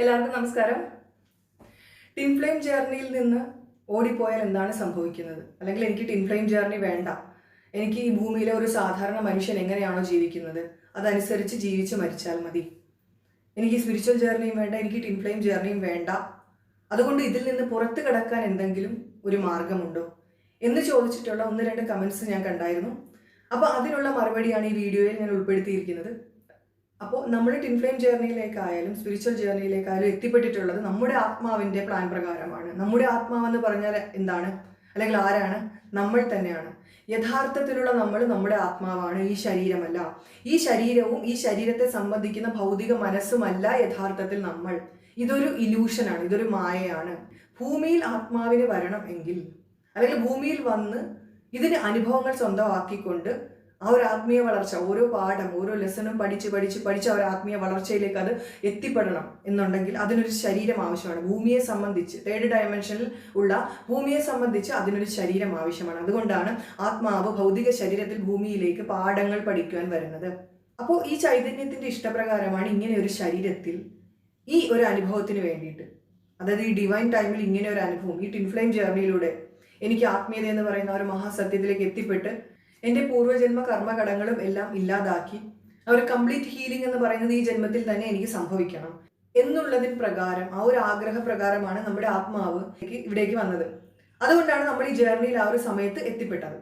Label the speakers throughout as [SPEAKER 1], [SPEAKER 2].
[SPEAKER 1] എല്ലാവർക്കും നമസ്കാരം. ടിൻഫ്ലെയിം ജേർണിയിൽ നിന്ന് ഓടിപ്പോയാൽ എന്താണ് സംഭവിക്കുന്നത്? അല്ലെങ്കിൽ എനിക്ക് ടിൻഫ്ലെയിം ജേർണി വേണ്ട. എനിക്ക് ഈ ഭൂമിയിലെ ഒരു സാധാരണ മനുഷ്യൻ എങ്ങനെയാണോ ജീവിക്കുന്നത്? അതനുസരിച്ച് ജീവിച്ച് മരിച്ചാൽ മതി. എനിക്ക് സ്പിരിച്വൽ ജേർണിയും വേണ്ട എനിക്ക് ടിൻഫ്ലെയിം ജേർണിയും വേണ്ട. അതുകൊണ്ട് ഇതിൽ നിന്ന് പുറത്ത് കിടക്കാൻ എന്തെങ്കിലും ഒരു മാർഗമുണ്ടോ? എന്ന് ചോദിച്ചിട്ടുള്ള ഒന്ന് രണ്ട് കമൻസ് ഞാൻ കണ്ടായിരുന്നു. അപ്പോൾ അതിനുള്ള മറുപടിയാണ് ഈ വീഡിയോയിൽ ഞാൻ ഉൾപ്പെടുത്തിയിരിക്കുന്നത്. അപ്പോൾ നമ്മൾ ടിൻ ഫ്ലെയിം ജേർണിയിലേക്കായാലും സ്പിരിച്വൽ ജേർണിയിലേക്കായാലും എത്തിപ്പെട്ടിട്ടുള്ളത് നമ്മുടെ ആത്മാവിന്റെ പ്ലാൻ പ്രകാരമാണ്. നമ്മുടെ ആത്മാവെന്ന് പറഞ്ഞാൽ എന്താണ്? അല്ലെങ്കിൽ ആരാണ്? നമ്മൾ തന്നെയാണ്. യഥാർത്ഥത്തിലുള്ള നമ്മൾ നമ്മുടെ ആത്മാവാണ് ഈ ശരീരമല്ല. ഈ ശരീരവും ഈ ശരീരത്തെ സംബന്ധിക്കുന്ന ഭൗതിക മനസ്സുമല്ല യഥാർത്ഥത്തിൽ നമ്മൾ. ഇതൊരു ഇലൂഷനാണ് ഇതൊരു മായയാണ്. ഭൂമിയിൽ ആത്മാവിന് വരണം എങ്കിൽ അല്ലെങ്കിൽ ഭൂമിയിൽ വന്ന് ഇതിന് അനുഭവങ്ങൾ സ്വന്തമാക്കിക്കൊണ്ട് ആ ഒരു ആത്മീയ വളർച്ച ഓരോ പാഠം ഓരോ ലെസണും പഠിച്ച് പഠിച്ച് പഠിച്ച് ആ ഒരു ആത്മീയ വളർച്ചയിലേക്ക് അത് എത്തിപ്പെടണം എന്നുണ്ടെങ്കിൽ അതിനൊരു ശരീരം ആവശ്യമാണ്. ഭൂമിയെ സംബന്ധിച്ച് തേർഡ് ഡയമെൻഷനിൽ ഉള്ള ഭൂമിയെ സംബന്ധിച്ച് അതിനൊരു ശരീരം ആവശ്യമാണ്. അതുകൊണ്ടാണ് ആത്മാവ് ഭൗതിക ശരീരത്തിൽ ഭൂമിയിലേക്ക് പാഠങ്ങൾ പഠിക്കുവാൻ വരുന്നത്. അപ്പോൾ ഈ ചൈതന്യത്തിന്റെ ഇഷ്ടപ്രകാരമാണ് ഇങ്ങനെ ഒരു ശരീരത്തിൽ ഈ ഒരു അനുഭവത്തിന് വേണ്ടിയിട്ട്. അതായത് ഈ ഡിവൈൻ ടൈമിൽ ഇങ്ങനെ ഒരു അനുഭവം ഈ ടിൻഫ്ലെയിം ജേർണിയിലൂടെ എനിക്ക് ആത്മീയത എന്ന് പറയുന്ന ഒരു മഹാസത്യത്തിലേക്ക് എത്തിപ്പെട്ട് എന്റെ പൂർവജന്മ കർമ്മഘടങ്ങളും എല്ലാം ഇല്ലാതാക്കി. ഒരു കംപ്ലീറ്റ് ഹീലിംഗ് എന്ന് പറയുന്നത് ഈ ജന്മത്തിൽ തന്നെ എനിക്ക് സംഭവിക്കണം എന്നുള്ളതിൻ പ്രകാരം ആ ഒരു ആഗ്രഹ പ്രകാരമാണ് നമ്മുടെ ആത്മാവ് ഇവിടേക്ക് വന്നത്. അതുകൊണ്ടാണ് നമ്മൾ ഈ ജേർണിയിൽ ആ ഒരു സമയത്ത് എത്തിപ്പെട്ടത്.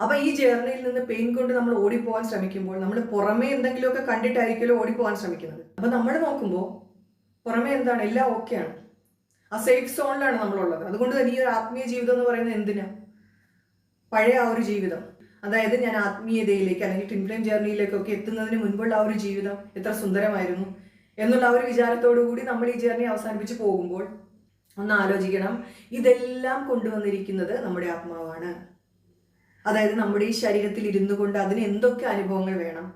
[SPEAKER 1] അപ്പൊ ഈ ജേർണിയിൽ നിന്ന് പെയിൻ കൊണ്ട് നമ്മൾ ഓടിപ്പോകാൻ ശ്രമിക്കുമ്പോൾ നമ്മൾ പുറമേ എന്തെങ്കിലുമൊക്കെ കണ്ടിട്ടായിരിക്കുമല്ലോ ഓടിപ്പോകാൻ ശ്രമിക്കുന്നത്. അപ്പൊ നമ്മൾ നോക്കുമ്പോൾ പുറമേ എന്താണ്? എല്ലാം ഓക്കെയാണ് ആ സേഫ് സോണിലാണ് നമ്മളുള്ളത്. അതുകൊണ്ട് തന്നെ ഈ ഒരു ആത്മീയ ജീവിതം എന്ന് പറയുന്നത് എന്തിനാ? പഴയ ആ ഒരു ജീവിതം. അതായത് ഞാൻ ആത്മീയതയിലേക്ക് അല്ലെങ്കിൽ ടിൻഫ്ലെയിം ജേർണിയിലേക്കൊക്കെ എത്തുന്നതിന് മുൻപുള്ള ആ ഒരു ജീവിതം എത്ര സുന്ദരമായിരുന്നു എന്നുള്ള ആ ഒരു വിചാരത്തോടു കൂടി നമ്മൾ ഈ ജേർണി അവസാനിപ്പിച്ച് പോകുമ്പോൾ ഒന്ന് ആലോചിക്കണം. ഇതെല്ലാം കൊണ്ടുവന്നിരിക്കുന്നത് നമ്മുടെ ആത്മാവാണ്. അതായത് നമ്മുടെ ഈ ശരീരത്തിൽ ഇരുന്നു കൊണ്ട് അതിന് എന്തൊക്കെ അനുഭവങ്ങൾ വേണം?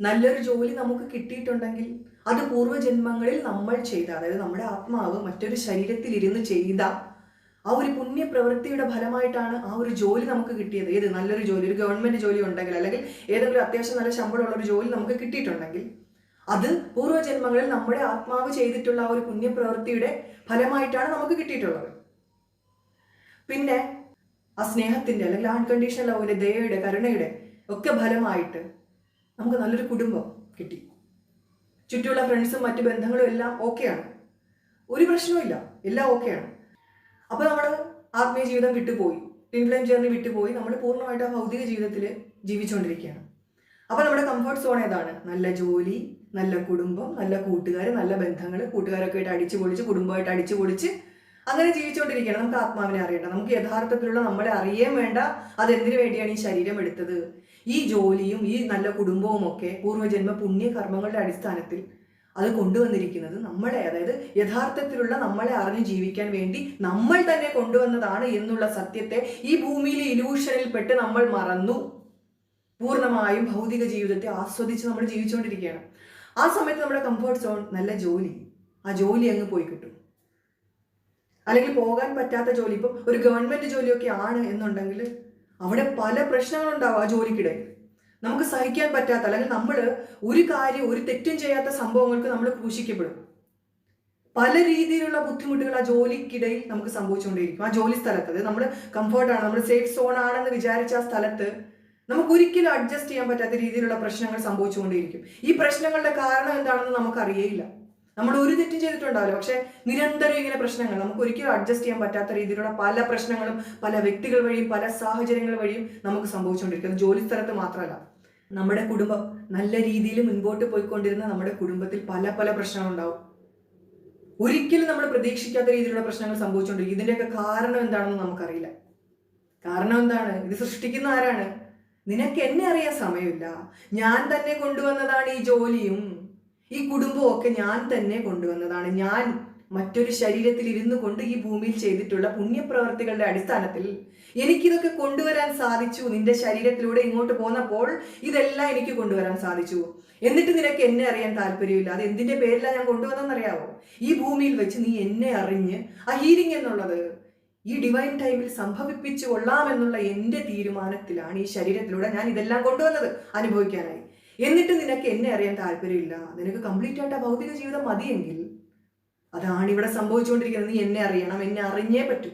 [SPEAKER 1] നല്ലൊരു ജോലി നമുക്ക് കിട്ടിയിട്ടുണ്ടെങ്കിൽ അത് പൂർവജന്മങ്ങളിൽ നമ്മൾ ചെയ്ത അതായത് നമ്മുടെ ആത്മാവ് മറ്റൊരു ശരീരത്തിൽ ഇരുന്ന് ചെയ്ത ആ ഒരു പുണ്യ പ്രവൃത്തിയുടെ ഫലമായിട്ടാണ് ആ ഒരു ജോലി നമുക്ക് കിട്ടിയത്. ഏത് നല്ലൊരു ജോലി ഒരു ഗവൺമെന്റ് ജോലി ഉണ്ടെങ്കിൽ അല്ലെങ്കിൽ ഏതെങ്കിലും അത്യാവശ്യം നല്ല ശമ്പളമുള്ള ഒരു ജോലി നമുക്ക് കിട്ടിയിട്ടുണ്ടെങ്കിൽ അത് പൂർവജന്മങ്ങളിൽ നമ്മുടെ ആത്മാവ് ചെയ്തിട്ടുള്ള ആ ഒരു പുണ്യപ്രവൃത്തിയുടെ ഫലമായിട്ടാണ് നമുക്ക് കിട്ടിയിട്ടുള്ളത്. പിന്നെ ആ സ്നേഹത്തിന്റെ അല്ലെങ്കിൽ അൺകണ്ടീഷണൽ ലവിന്റെ ദയയുടെ കരുണയുടെ ഒക്കെ ഫലമായിട്ട് നമുക്ക് നല്ലൊരു കുടുംബം കിട്ടി. ചുറ്റുമുള്ള ഫ്രണ്ട്സും മറ്റു ബന്ധങ്ങളും എല്ലാം ഓക്കെയാണ് ഒരു പ്രശ്നവുമില്ല. എല്ലാം ഓക്കെയാണ് അപ്പോൾ നമ്മൾ ആത്മീയ ജീവിതം വിട്ടുപോയി ഇൻഫ്ലെയിം ജേർണി വിട്ടുപോയി. നമ്മൾ പൂർണമായിട്ട് ആ ഭൗതിക ജീവിതത്തിൽ ജീവിച്ചുകൊണ്ടിരിക്കുകയാണ്. അപ്പോൾ നമ്മുടെ കംഫർട്ട് സോൺ ഏതാണ്? നല്ല ജോലി നല്ല കുടുംബം നല്ല കൂട്ടുകാർ നല്ല ബന്ധങ്ങൾ കൂട്ടുകാരൊക്കെ ആയിട്ട് അടിച്ചു പൊളിച്ച് കുടുംബമായിട്ട് അടിച്ചു പൊളിച്ച് അങ്ങനെ ജീവിച്ചുകൊണ്ടിരിക്കുകയാണ്. നമുക്ക് ആത്മാവിനെ അറിയണ്ട നമുക്ക് യഥാർത്ഥത്തിലുള്ള നമ്മളെ അറിയേ വേണ്ട. അതെന്തിനു വേണ്ടിയാണ് ഈ ശരീരം എടുത്തത്? ഈ ജോലിയും ഈ നല്ല കുടുംബവും ഒക്കെ പൂർവജന്മ പുണ്യകർമ്മങ്ങളുടെ അടിസ്ഥാനത്തിൽ അത് കൊണ്ടുവന്നിരിക്കുന്നത് നമ്മളെ അതായത് യഥാർത്ഥത്തിലുള്ള നമ്മളെ അറിഞ്ഞ് ജീവിക്കാൻ വേണ്ടി നമ്മൾ തന്നെ കൊണ്ടുവന്നതാണ് എന്നുള്ള സത്യത്തെ ഈ ഭൂമിയിലെ ഇലൂഷനിൽ പെട്ട് നമ്മൾ മറന്നു. പൂർണമായും ഭൗതിക ജീവിതത്തെ ആസ്വദിച്ച് നമ്മൾ ജീവിച്ചുകൊണ്ടിരിക്കുകയാണ്. ആ സമയത്ത് നമ്മുടെ കംഫർട്ട് സോൺ നല്ല ജോലി. ആ ജോലി അങ്ങ് പോയി കിട്ടും. അല്ലെങ്കിൽ പോകാൻ പറ്റാത്ത ജോലി. ഇപ്പം ഒരു ഗവൺമെന്റ് ജോലിയൊക്കെ ആണ് എന്നുണ്ടെങ്കിൽ അവിടെ പല പ്രശ്നങ്ങളുണ്ടാവും ആ ജോലിക്കിടെ. നമുക്ക് സഹിക്കാൻ പറ്റാത്ത അല്ലെങ്കിൽ നമ്മൾ ഒരു കാര്യം ഒരു തെറ്റും ചെയ്യാത്ത സംഭവങ്ങൾക്ക് നമ്മൾ ക്രൂശിക്കപ്പെടും. പല രീതിയിലുള്ള ബുദ്ധിമുട്ടുകൾ ആ ജോലിക്കിടയിൽ നമുക്ക് സംഭവിച്ചുകൊണ്ടിരിക്കും ആ ജോലി സ്ഥലത്ത് അത് നമ്മൾ കംഫർട്ടാണ് നമ്മൾ സേഫ് സോൺ ആണെന്ന് വിചാരിച്ച ആ സ്ഥലത്ത് നമുക്ക് ഒരിക്കലും അഡ്ജസ്റ്റ് ചെയ്യാൻ പറ്റാത്ത രീതിയിലുള്ള പ്രശ്നങ്ങൾ സംഭവിച്ചുകൊണ്ടിരിക്കും ഈ പ്രശ്നങ്ങളുടെ കാരണം എന്താണെന്ന് നമുക്ക് അറിയേയില്ല നമ്മൾ ഒരു തെറ്റും ചെയ്തിട്ടുണ്ടാവില്ല. പക്ഷെ നിരന്തരം ഇങ്ങനെ പ്രശ്നങ്ങൾ നമുക്ക് ഒരിക്കലും അഡ്ജസ്റ്റ് ചെയ്യാൻ പറ്റാത്ത രീതിയിലുള്ള പല പ്രശ്നങ്ങളും പല വ്യക്തികൾ വഴിയും പല സാഹചര്യങ്ങൾ വഴിയും നമുക്ക് സംഭവിച്ചുകൊണ്ടിരിക്കും ജോലി സ്ഥലത്ത് മാത്രമല്ല. നമ്മുടെ കുടുംബം നല്ല രീതിയിൽ മുൻപോട്ട് പോയിക്കൊണ്ടിരുന്ന നമ്മുടെ കുടുംബത്തിൽ പല പല പ്രശ്നങ്ങളുണ്ടാവും. ഒരിക്കലും നമ്മൾ പ്രതീക്ഷിക്കാത്ത രീതിയിലുള്ള പ്രശ്നങ്ങൾ സംഭവിച്ചുകൊണ്ടിരിക്കും ഇതിന്റെയൊക്കെ കാരണം എന്താണെന്ന് നമുക്കറിയില്ല. കാരണം എന്താണ്? ഇത് സൃഷ്ടിക്കുന്ന ആരാണ്? നിനക്ക് എന്നെ അറിയാൻ സമയമില്ല. ഞാൻ തന്നെ കൊണ്ടുവന്നതാണ് ഈ ജോലിയും. ഈ കുടുംബവും ഒക്കെ ഞാൻ തന്നെ കൊണ്ടുവന്നതാണ്. ഞാൻ മറ്റൊരു ശരീരത്തിൽ ഇരുന്നു കൊണ്ട് ഈ ഭൂമിയിൽ ചെയ്തിട്ടുള്ള പുണ്യപ്രവർത്തികളുടെ അടിസ്ഥാനത്തിൽ എനിക്കിതൊക്കെ കൊണ്ടുവരാൻ സാധിച്ചു. നിന്റെ ശരീരത്തിലൂടെ ഇങ്ങോട്ട് പോന്നപ്പോൾ ഇതെല്ലാം എനിക്ക് കൊണ്ടുവരാൻ സാധിച്ചു. എന്നിട്ട് നിനക്ക് എന്നെ അറിയാൻ താല്പര്യമില്ല. അത് എന്തിന്റെ പേരിലാണ് ഞാൻ കൊണ്ടുവന്നെന്നറിയാവോ ഈ ഭൂമിയിൽ വെച്ച് നീ എന്നെ അറിഞ്ഞ് ആ ഹീലിംഗ് എന്നുള്ളത് ഈ ഡിവൈൻ ടൈമിൽ സംഭവിപ്പിച്ചു കൊള്ളാമെന്നുള്ള എന്റെ തീരുമാനത്തിലാണ് ഈ ശരീരത്തിലൂടെ ഞാൻ ഇതെല്ലാം കൊണ്ടുവന്നത് അനുഭവിക്കാനായി. എന്നിട്ട് നിനക്ക് എന്നെ അറിയാൻ താല്പര്യമില്ല. നിനക്ക് കംപ്ലീറ്റ് ആയിട്ട് ആ ഭൗതിക ജീവിതം മതിയെങ്കിൽ അതാണ് ഇവിടെ സംഭവിച്ചുകൊണ്ടിരിക്കുന്നത്. നീ എന്നെ അറിയണം. എന്നെ അറിഞ്ഞേ പറ്റൂ.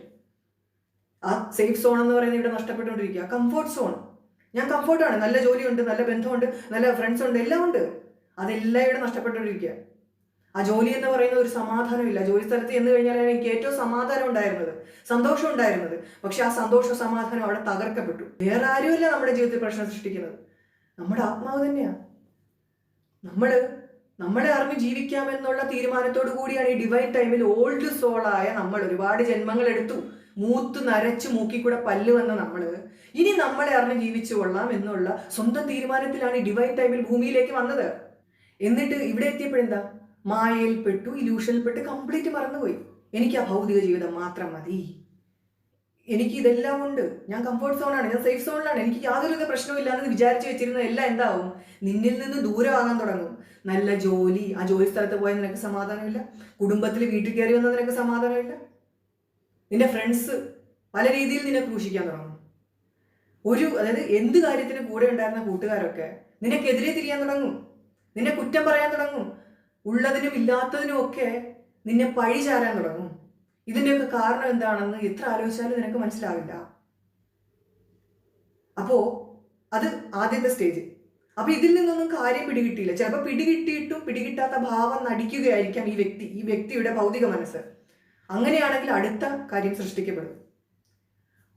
[SPEAKER 1] ആ സേഫ് സോൺ എന്ന് പറയുന്നത് ഇവിടെ നഷ്ടപ്പെട്ടുകൊണ്ടിരിക്കുക. കംഫോർട്ട് സോൺ ഞാൻ കംഫോർട്ടാണ് നല്ല ജോലിയുണ്ട് നല്ല ബന്ധമുണ്ട് നല്ല ഫ്രണ്ട്സ് ഉണ്ട് എല്ലാം ഉണ്ട്. അതെല്ലാം ഇവിടെ നഷ്ടപ്പെട്ടുകൊണ്ടിരിക്കുക. ആ ജോലി എന്ന് പറയുന്ന ഒരു സമാധാനമില്ല. ജോലി സ്ഥലത്ത് എന്ന് കഴിഞ്ഞാൽ എനിക്ക് ഏറ്റവും സമാധാനം ഉണ്ടായിരുന്നത്. സന്തോഷം ഉണ്ടായിരുന്നത്. പക്ഷെ ആ സന്തോഷ സമാധാനം അവിടെ തകർക്കപ്പെട്ടു. വേറെ ആരുമല്ല നമ്മുടെ ജീവിതത്തിൽ പ്രശ്നം സൃഷ്ടിക്കുന്നത്. നമ്മുടെ ആത്മാവ് തന്നെയാണ് നമ്മൾ നമ്മളെ അറിഞ്ഞ് ജീവിക്കാമെന്നുള്ള തീരുമാനത്തോടു കൂടിയാണ് ഈ ഡിവൈൻ ടൈമിൽ ഓൾഡ് സോളായ നമ്മൾ ഒരുപാട് ജന്മങ്ങൾ എടുത്തു. മൂത്ത് നരച്ച് മൂക്കിക്കൂടെ പല്ല് വന്ന നമ്മൾ. ഇനി നമ്മളെ അറിഞ്ഞ് ജീവിച്ചു കൊള്ളാം എന്നുള്ള സ്വന്തം തീരുമാനത്തിലാണ് ഈ ഡിവൈൻ ടൈമിൽ ഭൂമിയിലേക്ക് വന്നത്. എന്നിട്ട് ഇവിടെ എത്തിയപ്പോഴെന്താ മായയിൽപ്പെട്ടു ഇലൂഷനിൽപ്പെട്ട് കംപ്ലീറ്റ് മറന്നുപോയി. എനിക്ക് ആ ഭൗതിക ജീവിതം മാത്രം മതി. എനിക്ക് ഇതെല്ലാം ഉണ്ട്. ഞാൻ കംഫർട്ട് സോണാണ് ഞാൻ സേഫ് സോണിലാണ് എനിക്ക് യാതൊരു യാതൊരുവിധ പ്രശ്നമില്ലാന്ന് വിചാരിച്ചു വെച്ചിരുന്ന എല്ലാം എന്താവും? നിന്നിൽ നിന്ന് ദൂരമാകാൻ തുടങ്ങും. നല്ല ജോലി ആ ജോലി സ്ഥലത്ത് പോയാൽ നിനക്ക് സമാധാനമില്ല. കുടുംബത്തിൽ വീട്ടിൽ കയറി വന്നാൽ നിനക്ക് സമാധാനമില്ല. നിന്റെ ഫ്രണ്ട്സ് പല രീതിയിൽ നിന്നെ ക്രൂശിക്കാൻ തുടങ്ങും. ഒരു അതായത് എന്ത് കാര്യത്തിന് കൂടെ ഉണ്ടായിരുന്ന കൂട്ടുകാരൊക്കെ നിനക്കെതിരെ തിരിയാൻ തുടങ്ങും. നിന്നെ കുറ്റം പറയാൻ തുടങ്ങും. ഉള്ളതിനും ഇല്ലാത്തതിനും ഒക്കെ നിന്നെ പഴി ചാരാൻ തുടങ്ങും. ഇതിന്റെയൊക്കെ കാരണം എന്താണെന്ന് എത്ര ആലോചിച്ചാലും നിനക്ക് മനസ്സിലാവില്ല. അപ്പോ അത് ആദ്യത്തെ സ്റ്റേജ് അപ്പൊ ഇതിൽ നിന്നൊന്നും കാര്യം പിടികിട്ടിയില്ല. ചിലപ്പോൾ പിടികിട്ടിയിട്ടും പിടികിട്ടാത്ത ഭാവം നടിക്കുകയായിരിക്കാം ഈ വ്യക്തി ഈ വ്യക്തിയുടെ ഭൗതിക മനസ്സ്. അങ്ങനെയാണെങ്കിൽ അടുത്ത കാര്യം സൃഷ്ടിക്കപ്പെടും.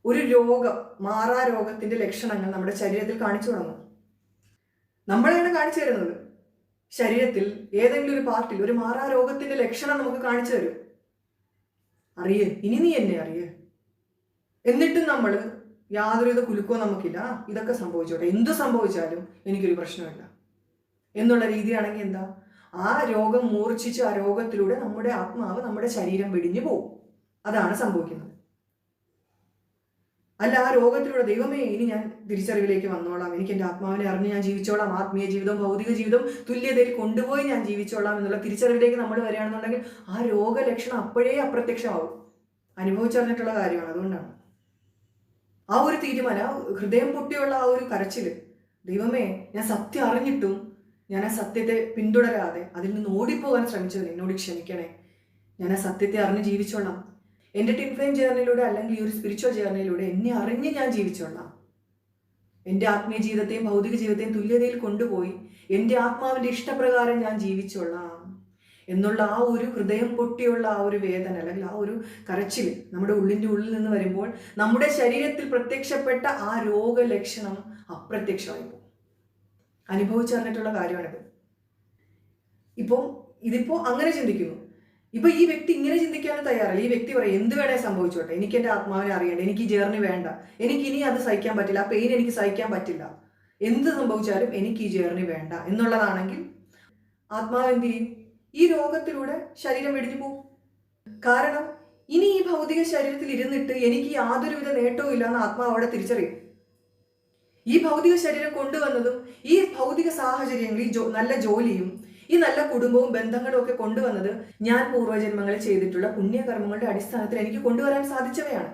[SPEAKER 1] ഒരു രോഗം മാറാ രോഗത്തിന്റെ ലക്ഷണങ്ങൾ നമ്മുടെ ശരീരത്തിൽ കാണിച്ചു തുടങ്ങും. നമ്മളെയാണ് കാണിച്ചു തരുന്നത്. ശരീരത്തിൽ ഏതെങ്കിലും ഒരു പാർട്ടിൽ ഒരു മാറാ രോഗത്തിന്റെ ലക്ഷണം നമുക്ക് കാണിച്ചു തരും. അറിയേ. ഇനി നീ എന്നെ അറിയേ. എന്നിട്ടും നമ്മൾ യാതൊരുവിധ കുലുക്കോ നമുക്കില്ല. ഇതൊക്കെ സംഭവിച്ചോട്ടെ. എന്ത് സംഭവിച്ചാലും എനിക്കൊരു പ്രശ്നമില്ല. എന്നുള്ള രീതിയാണെങ്കിൽ എന്താ? ആ രോഗം മൂർച്ഛിച്ച് ആ രോഗത്തിലൂടെ നമ്മുടെ ആത്മാവ് നമ്മുടെ ശരീരം വെടിഞ്ഞു പോകും അതാണ് സംഭവിക്കുന്നത്. അല്ല ആ രോഗത്തിലൂടെ ദൈവമേ ഇനി ഞാൻ തിരിച്ചറിവിലേക്ക് വന്നോളാം. എനിക്ക് എന്റെ ആത്മാവിനെ അറിഞ്ഞ് ഞാൻ ജീവിച്ചോളാം. ആത്മീയ ജീവിതം ഭൗതിക ജീവിതം തുല്യതയിൽ കൊണ്ടുപോയി ഞാൻ ജീവിച്ചോളാം എന്നുള്ള തിരിച്ചറിവിലേക്ക് നമ്മൾ വരികയാണെന്നുണ്ടെങ്കിൽ ആ രോഗലക്ഷണം അപ്പോഴേ അപ്രത്യക്ഷമാവും. അനുഭവിച്ചറിഞ്ഞിട്ടുള്ള കാര്യമാണ് അതുകൊണ്ടാണ്. ആ ഒരു തീരുമാനം ഹൃദയം പൊട്ടിയുള്ള ആ ഒരു കരച്ചിൽ ദൈവമേ ഞാൻ സത്യം അറിഞ്ഞിട്ടും ഞാൻ ആ സത്യത്തെ പിന്തുടരാതെ അതിൽ നിന്ന് ഓടിപ്പോകാൻ ശ്രമിച്ചത് എന്നോട് ക്ഷമിക്കണേ. ഞാൻ ആ സത്യത്തെ അറിഞ്ഞ് ജീവിച്ചോളാം. എന്റെ ടിൻഫ്ലെയിം ജേർണിയിലൂടെ അല്ലെങ്കിൽ ഈ ഒരു സ്പിരിച്വൽ ജേർണിയിലൂടെ എന്നെ അറിഞ്ഞ് ഞാൻ ജീവിച്ചോളാം. എന്റെ ആത്മീയ ജീവിതത്തെയും ഭൗതിക ജീവിതത്തെയും തുല്യതയിൽ കൊണ്ടുപോയി എന്റെ ആത്മാവിന്റെ ഇഷ്ടപ്രകാരം ഞാൻ ജീവിച്ചോളാം. എന്നുള്ള ആ ഒരു ഹൃദയം പൊട്ടിയുള്ള ആ ഒരു വേദന അല്ലെങ്കിൽ ആ ഒരു കരച്ചിൽ നമ്മുടെ ഉള്ളിന്റെ ഉള്ളിൽ നിന്ന് വരുമ്പോൾ നമ്മുടെ ശരീരത്തിൽ പ്രത്യക്ഷപ്പെട്ട ആ രോഗലക്ഷണം അപ്രത്യക്ഷമായി പോകും. അനുഭവിച്ചറിഞ്ഞിട്ടുള്ള കാര്യമാണിത്. ഇപ്പോൾ ഇതിപ്പോൾ അങ്ങനെ ചിന്തിക്കുന്നു. ഇപ്പൊ ഈ വ്യക്തി ഇങ്ങനെ ചിന്തിക്കാനും തയ്യാറല്ല. ഈ വ്യക്തി പറയും എന്ത് വേണേ സംഭവിച്ചോട്ടെ? എനിക്ക് എന്റെ ആത്മാവിനെ അറിയണ്ട? എനിക്ക് ഈ ജേർണി വേണ്ട. എനിക്ക് ഇനി അത് സഹിക്കാൻ പറ്റില്ല. ആ പെയിൻ എനിക്ക് സഹിക്കാൻ പറ്റില്ല. എന്ത് സംഭവിച്ചാലും എനിക്ക് ഈ ജേർണി വേണ്ട. എന്നുള്ളതാണെങ്കിൽ ആത്മാവ് എന്ത് ചെയ്യും? ഈ രോഗത്തിലൂടെ ശരീരം വെടിഞ്ഞു പോകും. കാരണം ഇനി ഈ ഭൗതിക ശരീരത്തിൽ ഇരുന്നിട്ട് എനിക്ക് യാതൊരുവിധ നേട്ടവും ഇല്ലാന്ന് ആത്മാവ് അവിടെ തിരിച്ചറിയും. ഈ ഭൗതിക ശരീരം കൊണ്ടുവന്നതും ഈ ഭൗതിക സാഹചര്യങ്ങൾ ഈ നല്ല ജോലിയും ഈ നല്ല കുടുംബവും ബന്ധങ്ങളും ഒക്കെ കൊണ്ടുവന്നത് ഞാൻ പൂർവജന്മങ്ങളിൽ ചെയ്തിട്ടുള്ള പുണ്യകർമ്മങ്ങളുടെ അടിസ്ഥാനത്തിൽ എനിക്ക് കൊണ്ടുവരാൻ സാധിച്ചവയാണ്.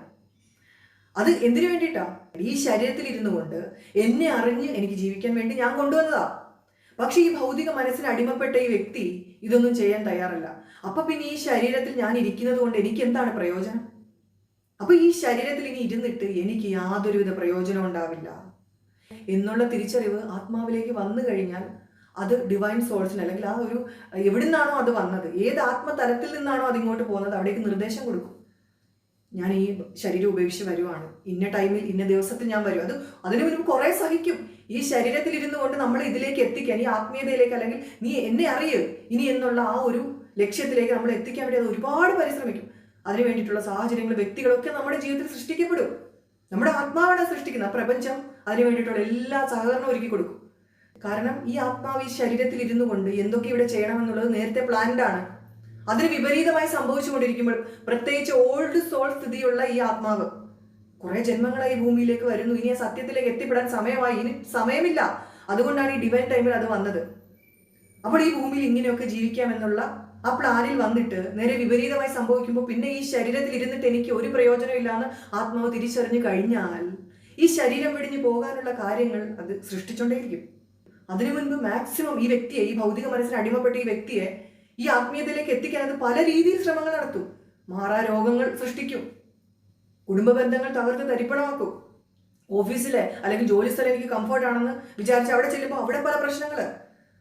[SPEAKER 1] അത് എന്തിനു വേണ്ടിയിട്ടാ? ഈ ശരീരത്തിൽ ഇരുന്നു കൊണ്ട് എന്നെ അറിഞ്ഞ് എനിക്ക് ജീവിക്കാൻ വേണ്ടി ഞാൻ കൊണ്ടുവന്നതാ. പക്ഷെ ഈ ഭൗതിക മനസ്സിന് അടിമപ്പെട്ട ഈ വ്യക്തി ഇതൊന്നും ചെയ്യാൻ തയ്യാറല്ല. അപ്പൊ പിന്നെ ഈ ശരീരത്തിൽ ഞാൻ ഇരിക്കുന്നത് കൊണ്ട് എനിക്ക് എന്താണ് പ്രയോജനം? അപ്പൊ ഈ ശരീരത്തിൽ ഇനി ഇരുന്നിട്ട് എനിക്ക് യാതൊരുവിധ പ്രയോജനം ഉണ്ടാവില്ല. എന്നുള്ള തിരിച്ചറിവ് ആത്മാവിലേക്ക് വന്നു കഴിഞ്ഞാൽ അത് ഡിവൈൻ സോഴ്സിന് അല്ലെങ്കിൽ ആ ഒരു എവിടെ നിന്നാണോ അത് വന്നത്? ഏത് ആത്മതലത്തിൽ നിന്നാണോ അത് ഇങ്ങോട്ട് പോകുന്നത്? അവിടേക്ക് നിർദ്ദേശം കൊടുക്കും. ഞാൻ ഈ ശരീരം ഉപേക്ഷിച്ച് വരുവാണ്. ഇന്ന ടൈമിൽ ഇന്ന ദിവസത്തിൽ ഞാൻ വരും. അത് അതിനു മുൻപ് കുറേ സഹിക്കും. ഈ ശരീരത്തിൽ ഇരുന്നു കൊണ്ട് നമ്മൾ ഇതിലേക്ക് എത്തിക്കാൻ ഈ ആത്മീയതയിലേക്ക് അല്ലെങ്കിൽ നീ എന്നെ അറിയൂ. ഇനി എന്നുള്ള ആ ഒരു ലക്ഷ്യത്തിലേക്ക് നമ്മൾ എത്തിക്കാൻ വേണ്ടി അത് ഒരുപാട് പരിശ്രമിക്കും. അതിനു വേണ്ടിയിട്ടുള്ള സാഹചര്യങ്ങൾ വ്യക്തികളൊക്കെ നമ്മുടെ ജീവിതത്തിൽ സൃഷ്ടിക്കപ്പെടും. നമ്മുടെ ആത്മാവാണ് സൃഷ്ടിക്കുന്ന പ്രപഞ്ചം അതിനു വേണ്ടിയിട്ടുള്ള എല്ലാ സഹകരണവും ഒരുക്കി കൊടുക്കും. കാരണം ഈ ആത്മാവ് ഈ ശരീരത്തിൽ ഇരുന്നു കൊണ്ട് എന്തൊക്കെ ഇവിടെ ചെയ്യണമെന്നുള്ളത് നേരത്തെ പ്ലാൻഡ് ആണ്. അതിന് വിപരീതമായി സംഭവിച്ചുകൊണ്ടിരിക്കുമ്പോൾ പ്രത്യേകിച്ച് ഓൾഡ് സോൾ സ്ഥിതിയുള്ള ഈ ആത്മാവ് കുറെ ജന്മങ്ങളായി ഭൂമിയിലേക്ക് വരുന്നു. ഇനി ആ സത്യത്തിലേക്ക് എത്തിപ്പെടാൻ സമയമായി. ഇനി സമയമില്ല. അതുകൊണ്ടാണ് ഈ ഡിവൈൻ ടൈമിൽ അത് വന്നത്. അപ്പോൾ ഈ ഭൂമിയിൽ ഇങ്ങനെയൊക്കെ ജീവിക്കാമെന്നുള്ള ആ പ്ലാനിൽ വന്നിട്ട് നേരെ വിപരീതമായി സംഭവിക്കുമ്പോൾ പിന്നെ ഈ ശരീരത്തിൽ ഇരുന്നിട്ട് എനിക്ക് ഒരു പ്രയോജനം ഇല്ലാന്ന് ആത്മാവ് തിരിച്ചറിഞ്ഞു കഴിഞ്ഞാൽ ഈ ശരീരം വെടിഞ്ഞു പോകാനുള്ള കാര്യങ്ങൾ അത് സൃഷ്ടിച്ചുകൊണ്ടേയിരിക്കും അതിനു മുൻപ് മാക്സിമം ഈ വ്യക്തിയെ ഈ ഭൗതിക മനസ്സിന് അടിമപ്പെട്ട ഈ വ്യക്തിയെ ഈ ആത്മീയതയിലേക്ക് എത്തിക്കാൻ അത് പല രീതിയിൽ ശ്രമങ്ങൾ നടത്തും. മാറാ രോഗങ്ങൾ സൃഷ്ടിക്കും. കുടുംബ ബന്ധങ്ങൾ തകർത്ത് തരിപ്പണമാക്കും. ഓഫീസിലെ അല്ലെങ്കിൽ ജോലി സ്ഥലം എനിക്ക് കംഫർട്ട് ആണെന്ന് വിചാരിച്ച് അവിടെ ചെല്ലുമ്പോൾ അവിടെ പല പ്രശ്നങ്ങൾ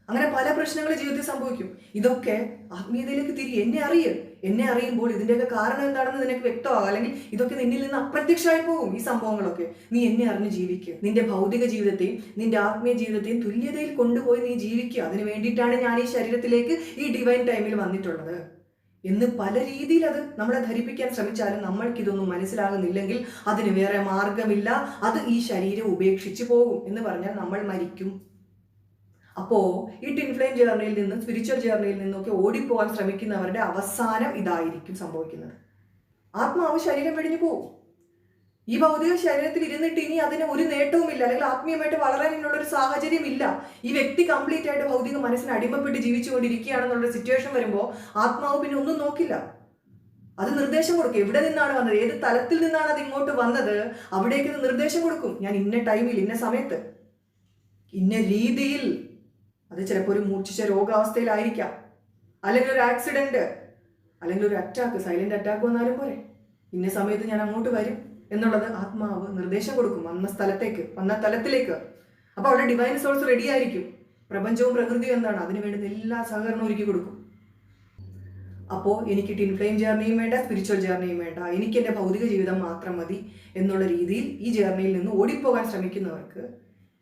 [SPEAKER 1] അങ്ങനെ പല പ്രശ്നങ്ങൾ ജീവിതത്തിൽ സംഭവിക്കും. ഇതൊക്കെ ആത്മീയതയിലേക്ക് തിരി എന്നെ അറിയ് എന്നെ അറിയുമ്പോൾ ഇതിന്റെയൊക്കെ കാരണം എന്താണെന്ന് നിനക്ക് വ്യക്തമാകും. അല്ലെങ്കിൽ ഇതൊക്കെ നിന്നിൽ നിന്ന് അപ്രത്യക്ഷമായി പോകും ഈ സംഭവങ്ങളൊക്കെ. നീ എന്നെ അറിഞ്ഞ് ജീവിക്കുക നിന്റെ ഭൗതിക ജീവിതത്തെയും നിന്റെ ആത്മീയ ജീവിതത്തെയും തുല്യതയിൽ കൊണ്ടുപോയി നീ ജീവിക്കുക അതിന് വേണ്ടിയിട്ടാണ് ഞാൻ ഈ ശരീരത്തിലേക്ക് ഈ ഡിവൈൻ ടൈമിൽ വന്നിട്ടുള്ളത്. എന്ന് പല രീതിയിൽ അത് നമ്മളെ ധരിപ്പിക്കാൻ ശ്രമിച്ചാലും നമ്മൾക്കിതൊന്നും മനസ്സിലാകുന്നില്ലെങ്കിൽ അതിന് വേറെ മാർഗമില്ല. അത് ഈ ശരീരം ഉപേക്ഷിച്ച് പോകും എന്ന് പറഞ്ഞാൽ നമ്മൾ മരിക്കും. അപ്പോ ഈ ടിൻഫ്ലെയിം ജേർണിയിൽ നിന്നും സ്പിരിച്വൽ ജേർണിയിൽ നിന്നൊക്കെ ഓടിപ്പോകാൻ ശ്രമിക്കുന്നവരുടെ അവസാനം ഇതായിരിക്കും സംഭവിക്കുന്നത്. ആത്മാവ് ശരീരം വെടിഞ്ഞു പോകും ഈ ഭൗതിക ശരീരത്തിൽ ഇരുന്നിട്ട് ഇനി അതിന് ഒരു നേട്ടവുമില്ല അല്ലെങ്കിൽ ആത്മീയമായിട്ട് വളരാൻ ഒരു സാഹചര്യം ഇല്ല ഈ വ്യക്തി കംപ്ലീറ്റ് ആയിട്ട് ഭൗതിക മനസ്സിന് അടിമപ്പെട്ട് ജീവിച്ചുകൊണ്ടിരിക്കുകയാണെന്നുള്ള സിറ്റുവേഷൻ വരുമ്പോൾ ആത്മാവ് പിന്നെ ഒന്നും നോക്കില്ല. അത് നിർദ്ദേശം കൊടുക്കും. എവിടെ നിന്നാണ് വന്നത്? ഏത് തലത്തിൽ നിന്നാണ് അത് ഇങ്ങോട്ട് വന്നത്? അവിടേക്ക് നിർദ്ദേശം കൊടുക്കും. ഞാൻ ഇന്ന ടൈമിൽ ഇന്ന സമയത്ത് ഇന്ന രീതിയിൽ അത് ചിലപ്പോൾ ഒരു മൂർച്ഛിച്ച രോഗാവസ്ഥയിലായിരിക്കാം. അല്ലെങ്കിൽ ഒരു ആക്സിഡന്റ് അല്ലെങ്കിൽ ഒരു അറ്റാക്ക് സൈലന്റ് അറ്റാക്ക് വന്നാലും പോരെ. ഇന്ന സമയത്ത് ഞാൻ അങ്ങോട്ട് വരും എന്നുള്ളത് ആത്മാവ് നിർദ്ദേശം കൊടുക്കും വന്ന സ്ഥലത്തേക്ക് വന്ന തലത്തിലേക്ക്. അപ്പോൾ അവിടെ ഡിവൈൻ സോഴ്സ് റെഡി ആയിരിക്കും. പ്രപഞ്ചവും പ്രകൃതിയും എന്താണ്? അതിന് വേണ്ടുന്ന എല്ലാ സഹകരണവും ഒരുക്കി കൊടുക്കും. അപ്പോൾ എനിക്ക് ടിൻഫ്ലെയിം ജേർണിയും വേണ്ട സ്പിരിച്വൽ ജേർണിയും വേണ്ട. എനിക്ക് എന്റെ ഭൗതിക ജീവിതം മാത്രം മതി എന്നുള്ള രീതിയിൽ ഈ ജേർണിയിൽ നിന്ന് ഓടിപ്പോകാൻ ശ്രമിക്കുന്നവർക്ക്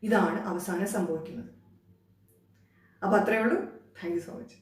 [SPEAKER 1] ഇതാണ് അവസാനം സംഭവിക്കുന്നത്. അപ്പോൾ അത്രയേ ഉള്ളൂ. Thank you so much